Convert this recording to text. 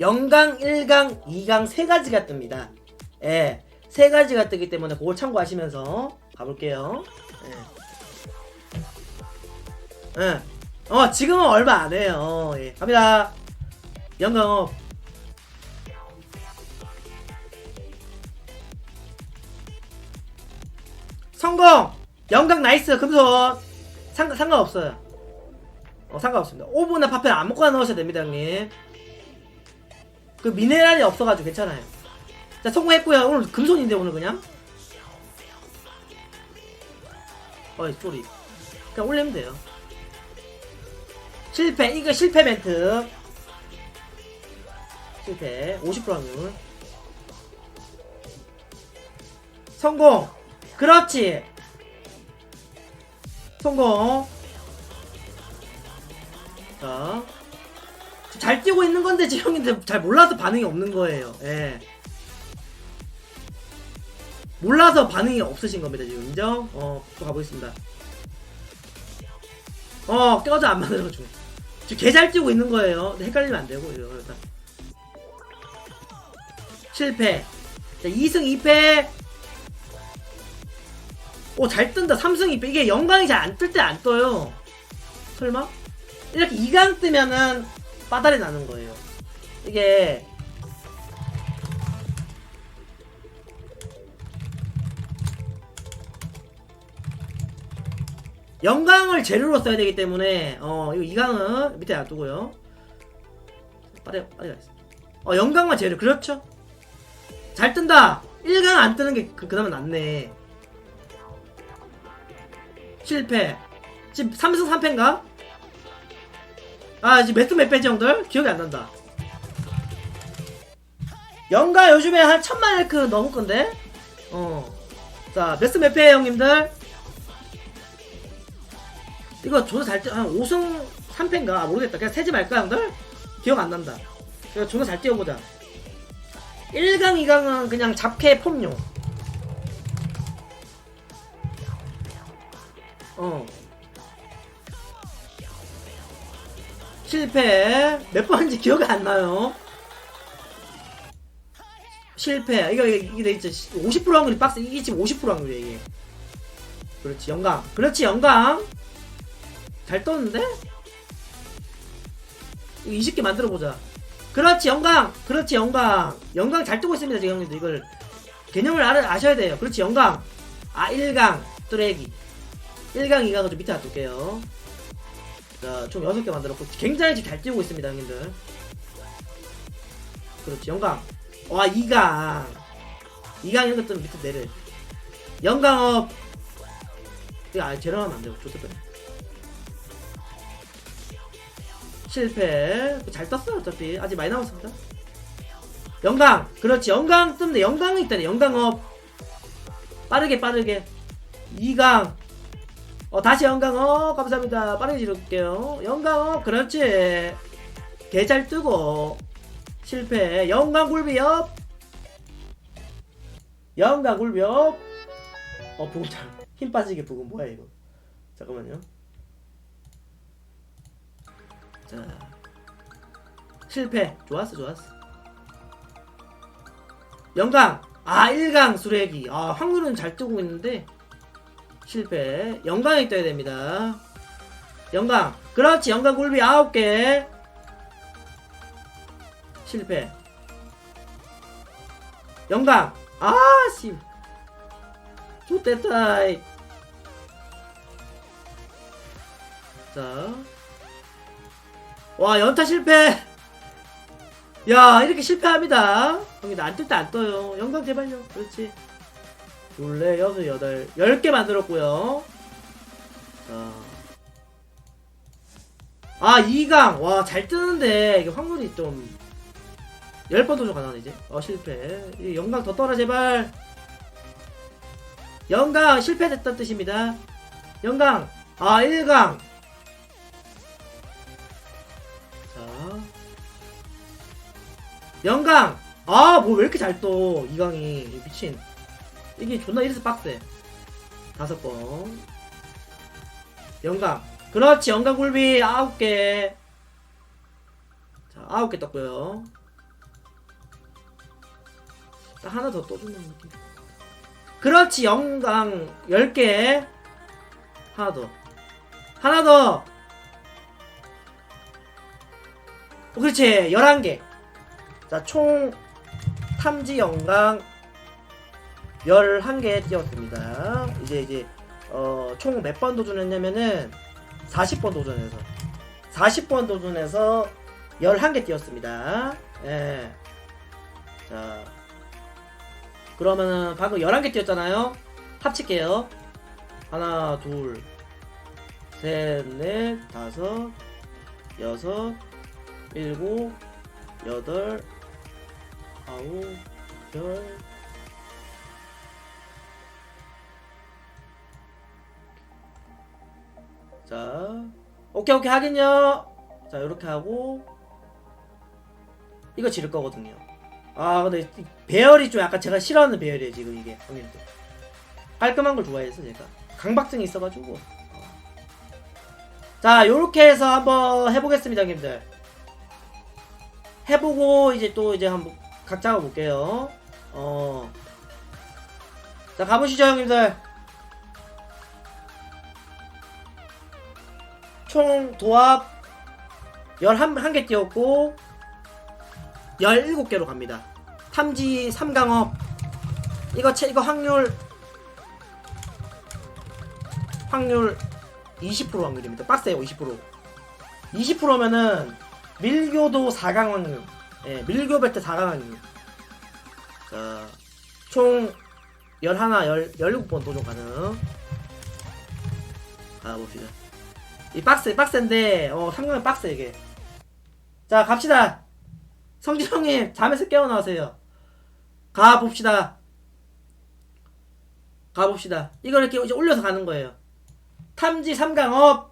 영강, 1강, 2강 세 가지가 뜹니다. 예. 세 가지가 뜨기 때문에 그걸 참고하시면서 가볼게요. 예. 예. 어, 지금은 얼마 안 해요. 예. 갑니다. 영강업. 성공! 영강 나이스 금손! 상관, 상관없어요. 어, 상관없습니다. 오브나 파편 아무거나 넣으셔도 됩니다, 형님. 그 미네랄이 없어가지고 괜찮아요. 자, 성공했고요. 오늘 금손인데, 오늘 그냥. 어이, 쏘리. 그냥 올리면 돼요. 실패. 이거 실패 멘트. 실패. 50% 확률. 성공. 그렇지. 성공. 자. 잘 뛰고 있는 건데 지금 형인데 잘 몰라서 반응이 없는 거예요. 예. 몰라서 반응이 없으신 겁니다, 지금. 인정? 어, 또 가보겠습니다. 어, 껴져 안 만들어가지고. 지금 개 잘 뛰고 있는 거예요. 근데 헷갈리면 안 되고, 이거. 일단. 실패. 자, 2승 2패. 오, 잘 뜬다. 3승 2패. 이게 영광이 잘 안 뜰 때 안 떠요. 설마? 이렇게 2강 뜨면은 빠달이 나는 거예요. 이게 영광을 재료로 써야 되기 때문에 어 이거 2강은 밑에 놔두고요. 빠르게 빠르게 가겠습니다. 어 영광만 재료 그렇죠? 잘 뜬다. 1강 안 뜨는 게 그, 그나마 낫네. 실패. 지금 3승 3패인가? 아 지금 몇승 몇 배지 형들? 기억이 안 난다. 영가 요즘에 한 천만 엘크 넘을 건데? 어. 자, 몇패 형님들? 이거 존나 잘 뛰어, 한 5승 3패인가? 아, 모르겠다. 그냥 세지 말까, 형들? 기억 안 난다. 이거 존나 잘 뛰어보자. 1강, 2강은 그냥 잡캐 폼용. 어. 실패. 몇 번인지 기억이 안 나요. 실패. 이거, 이거, 이거 진짜 50% 확률이 빡세. 이게 지금 50% 확률이야, 이게. 그렇지, 영광. 그렇지, 영광. 잘 떴는데? 이거 20개 만들어보자. 그렇지, 영광. 그렇지, 영광. 영광 잘 뜨고 있습니다, 지금 형님들. 이걸. 개념을 알아, 아셔야 돼요. 그렇지, 영광. 아, 1강. 쓰레기. 1강, 2강은 좀 밑에 놔둘게요. 자, 총 6개 만들었고, 굉장히 지금 잘 뛰고 있습니다, 형님들. 그렇지, 영광. 와, 2강. 2강 이런 것들은 밑에 내려. 영광업. 이거 아, 재련하면 안 되고, 좋겠다. 실패. 잘 떴어요, 어차피. 아직 많이 남았습니다. 영광. 그렇지, 영광 뜨는데 영광이 있다네, 영광업. 빠르게, 빠르게. 2강. 어, 다시 영광, 어, 감사합니다. 빠르게 지를게요. 영광, 어, 그렇지. 개 잘 뜨고. 실패. 영광 굴비업. 영광 굴비업. 어, 부금 잘. 힘 빠지게 부금 뭐야, 이거. 잠깐만요. 자. 실패. 좋았어, 좋았어. 영광. 아, 1강 수레기. 아, 확률은 잘 뜨고 있는데. 실패. 영광이 떠야 됩니다. 영광. 그렇지. 영광 굴비 9개. 실패. 영광. 아, 씨. 좋됐다. 자. 와, 연타 실패. 야, 이렇게 실패합니다. 형님, 안뜰 때 안 떠요. 영광 제발요. 그렇지. 둘레 여섯 여덟 열 개 만들었고요. 자. 아 2강. 와 잘 뜨는데. 이게 확률이 좀 10번 도전 가능하네 이제. 어 실패. 이 영광 더 떠라 제발. 영광 실패됐다는 뜻입니다. 영광. 아 1강. 자. 영광. 아뭐 왜 이렇게 잘떠? 2강이. 미친 이게 존나 이래서 빡세. 다섯 번. 영광. 그렇지, 영광 굴비 아홉 개. 자, 아홉 개 떴고요. 자, 하나 더또 준다는 느낌. 그렇지, 영광 10개. 하나 더. 하나 더. 어, 그렇지, 11개. 자, 총 탐지 영광 11개 띄웠습니다. 이제, 이제, 어, 총 몇 번 도전했냐면은 40번 도전해서. 40번 도전해서 11개 띄웠습니다. 예. 자. 그러면은 방금 11개 띄웠잖아요. 합칠게요. 하나, 둘, 셋, 넷, 다섯, 여섯, 일곱, 여덟, 아홉, 열. 자, 오케이, 오케이, 하긴요. 자, 이렇게 하고, 이거 지를 거거든요. 아, 근데 이 배열이 좀 약간 제가 싫어하는 배열이에요, 지금 이게, 형님들. 깔끔한 걸 좋아해서 제가. 강박증이 있어가지고. 어. 자, 요렇게 해서 한번 해보겠습니다, 형님들. 해보고, 이제 또 이제 한번 각자 가 볼게요. 어. 자, 가보시죠, 형님들. 총 도합 11개 띄웠고 17개로 갑니다. 탐지 3강업 이거 채, 이거 확률 확률 20% 확률입니다. 빡세요 20% 20%면은 밀교도 4강 확률 예, 밀교 벨트 4강 확률 자, 총 11, 10, 17번 도전 가능 가봅시다. 이 박스 박스인데 어 상당히 박스 이게. 자 갑시다. 성진 형님 잠에서 깨어나세요. 가 봅시다. 가 봅시다. 이걸 이렇게 이제 올려서 가는 거예요. 탐지 3강 업